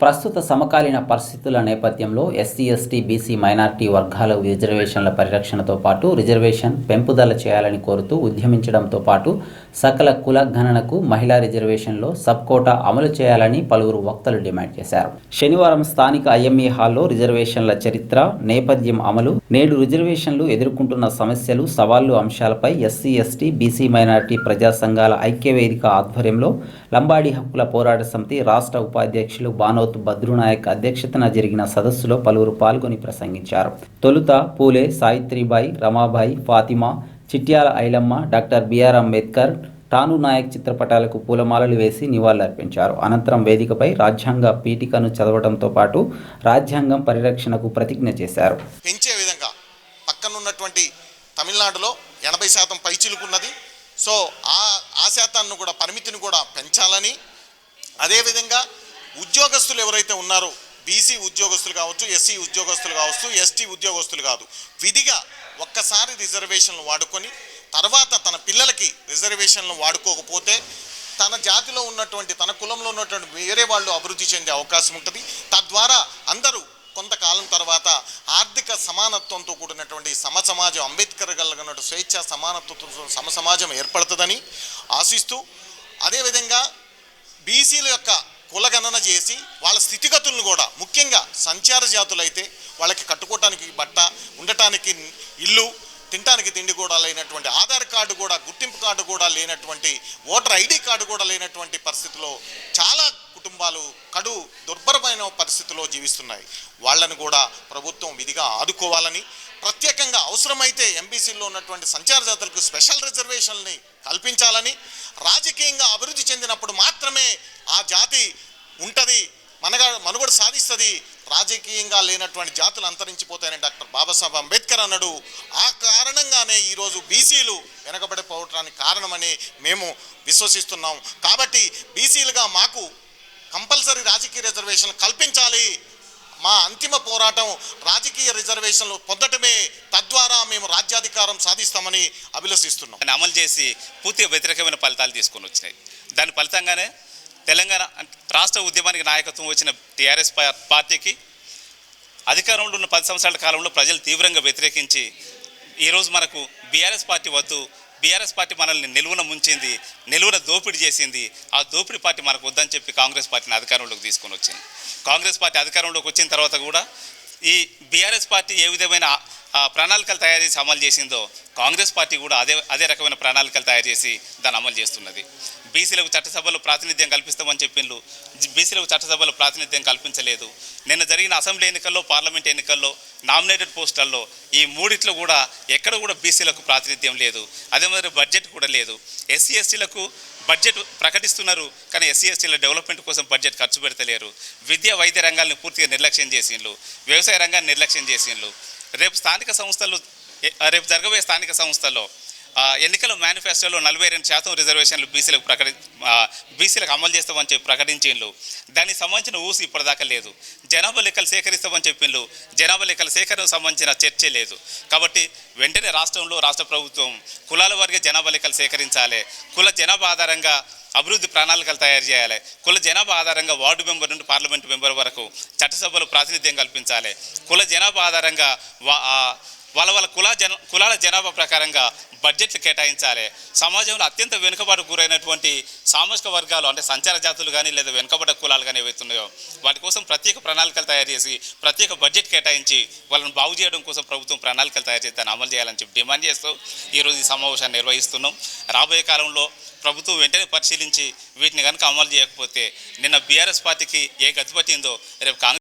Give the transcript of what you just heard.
ప్రస్తుత సమకాలీన పరిస్థితుల నేపథ్యంలో ఎస్సీ ఎస్టీ బీసీ మైనారిటీ వర్గాల రిజర్వేషన్ల పరిరక్షణతో పాటు రిజర్వేషన్ పెంపుదల చేయాలని కోరుతూ ఉద్యమించడంతో పాటు సకల కుల గణనకు మహిళా రిజర్వేషన్లో సబ్ కోటా అమలు చేయాలని పలువురు వక్తలు డిమాండ్ చేశారు. శనివారం స్థానిక ఐఎంఏ హాల్లో రిజర్వేషన్ల చరిత్ర నేపథ్యం అమలు నేడు రిజర్వేషన్లు ఎదుర్కొంటున్న సమస్యలు సవాళ్ళు అంశాలపై ఎస్సీ ఎస్టీ బీసీ మైనారిటీ ప్రజా సంఘాల ఐక్యవేదిక ఆధ్వర్యంలో లంబాడీ హక్కుల పోరాట సమితి రాష్ట్ర ఉపాధ్యక్షులు బానోత్ బద్రునాయక్ అధ్యక్షతన జరిగిన సదస్సులో పలువురు పాల్గొని ప్రసంగించారు. తొలుత Phule Savitribai Ramabai Fatima Chityala Ailamma doctor B R Ambedkar Tanu Naik చిత్రపటాలకు పూలమాలలు వేసి నివాళులర్పించారు. అనంతరం వేదికపై రాజ్యాంగ పీఠికను చదవడంతో పాటు రాజ్యాంగం పరిరక్షణకు ప్రతిజ్ఞ చేశారు. పెంచే విధంగా పక్కనున్నటువంటి తమిళనాడులో ఎనభై శాతం పైచిలుకున్నది సో ఆ ఆ శాతాన్ని కూడా పరిమితిని కూడా పెంచాలని అదేవిధంగా ఉద్యోగస్తులు ఎవరైతే ఉన్నారో బీసీ ఉద్యోగస్తులు కావచ్చు ఎస్సీ ఉద్యోగస్తులు కావచ్చు ఎస్టీ ఉద్యోగస్తులు కాదు విధిగా ఒక్కసారి రిజర్వేషన్లు వాడుకొని తర్వాత తన పిల్లలకి రిజర్వేషన్లు వాడుకోకపోతే తన జాతిలో ఉన్నటువంటి తన కులంలో ఉన్నటువంటి వేరే వాళ్ళు అభివృద్ధి చెందే అవకాశం ఉంటుంది. తద్వారా అందరూ కొంతకాలం తర్వాత ఆర్థిక సమానత్వంతో కూడినటువంటి సమ సమాజం అంబేద్కర్ కలిగినటువంటి స్వేచ్ఛ సమానత్వంతో సమ సమాజం ఏర్పడుతుందని ఆశిస్తూ అదేవిధంగా బీసీల యొక్క కులగణన చేసి వాళ్ళ స్థితిగతులను కూడా ముఖ్యంగా సంచార జాతులైతే వాళ్ళకి కట్టుకోవటానికి బట్ట ఉండటానికి ఇల్లు తినటానికి తిండి కూడా లేనటువంటి ఆధార్ కార్డు కూడా గుర్తింపు కార్డు కూడా లేనటువంటి ఓటర్ ఐడి కార్డు కూడా లేనటువంటి పరిస్థితిలో చాలా కుటుంబాలు కడు దుర్భరమైన పరిస్థితిలో జీవిస్తున్నాయి. వాళ్ళను కూడా ప్రభుత్వం విధిగా ఆదుకోవాలని ప్రత్యేకంగా అవసరమైతే ఎంబీసీలో ఉన్నటువంటి సంచార జాతులకు స్పెషల్ రిజర్వేషన్ని కల్పించాలని రాజకీయంగా అభివృద్ధి చెందినప్పుడు మాత్రమే ఆ జాతి ఉంటుంది మనగా మనుగడ సాధిస్తుంది. రాజకీయంగా లేనటువంటి జాతులు అంతరించిపోతాయని డాక్టర్ బాబాసాహెబ్ అంబేద్కర్ అన్నాడు. ఆ కారణంగానే ఈరోజు బీసీలు వెనకబడిపోవటానికి కారణమని మేము విశ్వసిస్తున్నాం. కాబట్టి బీసీలుగా మాకు కంపల్సరీ రాజకీయ రిజర్వేషన్ కల్పించాలి. మా అంతిమ పోరాటం రాజకీయ రిజర్వేషన్లు పొందటమే తద్వారా మేము రాజ్యాధికారం సాధిస్తామని అభిలషిస్తున్నాం. అమలు చేసి పూర్తిగా వ్యతిరేకమైన ఫలితాలు తీసుకొని వచ్చినాయి. దాని ఫలితంగానే తెలంగాణ రాష్ట్ర ఉద్యమానికి నాయకత్వం వచ్చిన టీఆర్ఎస్ పార్టీకి అధికారంలో ఉన్న పది సంవత్సరాల కాలంలో ప్రజలు తీవ్రంగా వ్యతిరేకించి ఈరోజు మనకు బీఆర్ఎస్ పార్టీ వద్దు బీఆర్ఎస్ పార్టీ మనల్ని నిలువున ముంచింది నిలువున దోపిడీ చేసింది. ఆ దోపిడీ పార్టీ మనకు వద్దని చెప్పి కాంగ్రెస్ పార్టీని అధికారంలోకి తీసుకొని వచ్చింది. కాంగ్రెస్ పార్టీ అధికారంలోకి వచ్చిన తర్వాత కూడా ఈ బీఆర్ఎస్ పార్టీ ఏ విధమైన ఆ, ప్రణాళికలు తయారు చేసి అమలు చేసిందో కాంగ్రెస్ పార్టీ కూడా అదే అదే రకమైన ప్రణాళికలు తయారు చేసి దాన్ని అమలు చేస్తున్నది. బీసీలకు చట్టసభలో ప్రాతినిధ్యం కల్పిస్తామని చెప్పిండ్రు బీసీలకు చట్టసభలో ప్రాతినిధ్యం కల్పించలేదు. నిన్న జరిగిన అసెంబ్లీ ఎన్నికల్లో పార్లమెంట్ ఎన్నికల్లో నామినేటెడ్ పోస్టుల్లో ఈ మూడిట్లో కూడా ఎక్కడ కూడా బీసీలకు ప్రాతినిధ్యం లేదు. అదే మరి బడ్జెట్ కూడా లేదు. ఎస్సీ ఎస్టీలకు బడ్జెట్ ప్రకటిస్తున్నారు కానీ ఎస్సీ ఎస్టీల డెవలప్మెంట్ కోసం బడ్జెట్ ఖర్చు పెడతలేరు. విద్యా వైద్య రంగాల్ని పూర్తిగా నిర్లక్ష్యం చేసిండ్రు వ్యవసాయ రంగాన్ని నిర్లక్ష్యం చేసిండ్రు రేపు స్థానిక సంస్థలు రేపు జరగబోయే స్థానిక సంస్థల్లో ఎన్నికల మేనిఫెస్టోలో నలభై రెండు శాతం రిజర్వేషన్లు బీసీలకు ప్రకటి బీసీలకు అమలు చేస్తామని చెప్పి ప్రకటించిండ్రు దానికి సంబంధించిన ఊసి ఇప్పటిదాకా లేదు. జనాభా లెక్కలు సేకరిస్తామని చెప్పిండ్రు జనాభా లెక్కల సేకరణకు సంబంధించిన చర్చే లేదు. కాబట్టి వెంటనే రాష్ట్రంలో రాష్ట్ర ప్రభుత్వం కులాల వారికి జనాభా లెక్కలు సేకరించాలి. కుల జనాభా ఆధారంగా అభివృద్ధి ప్రణాళికలు తయారు చేయాలి. కుల జనాభా ఆధారంగా వార్డు మెంబర్ నుండి పార్లమెంటు మెంబర్ వరకు చట్టసభలో ప్రాతినిధ్యం కల్పించాలి. కుల జనాభా ఆధారంగా వా- వాళ్ళ వాళ్ళ కుల జన కులాల జనాభా ప్రకారంగా బడ్జెట్లు కేటాయించాలి. సమాజంలో అత్యంత వెనుకబాటు గురైనటువంటి సామాజిక వర్గాలు అంటే సంచార జాతులు కానీ లేదా వెనుకబడ్డ కులాలు కానీ ఏవైతున్నాయో వాటి కోసం ప్రత్యేక ప్రణాళికలు తయారు చేసి ప్రత్యేక బడ్జెట్ కేటాయించి వాళ్ళని బాగు చేయడం కోసం ప్రభుత్వం ప్రణాళికలు తయారు చేసి దాన్ని అమలు చేయాలని చెప్పి డిమాండ్ చేస్తూ ఈరోజు ఈ సమావేశాన్ని నిర్వహిస్తున్నాం. రాబోయే కాలంలో ప్రభుత్వం వెంటనే పరిశీలించి వీటిని కనుక అమలు చేయకపోతే నిన్న బీఆర్ఎస్ పార్టీకి ఏ గతి పట్టిందో రేపు కాంగ్రెస్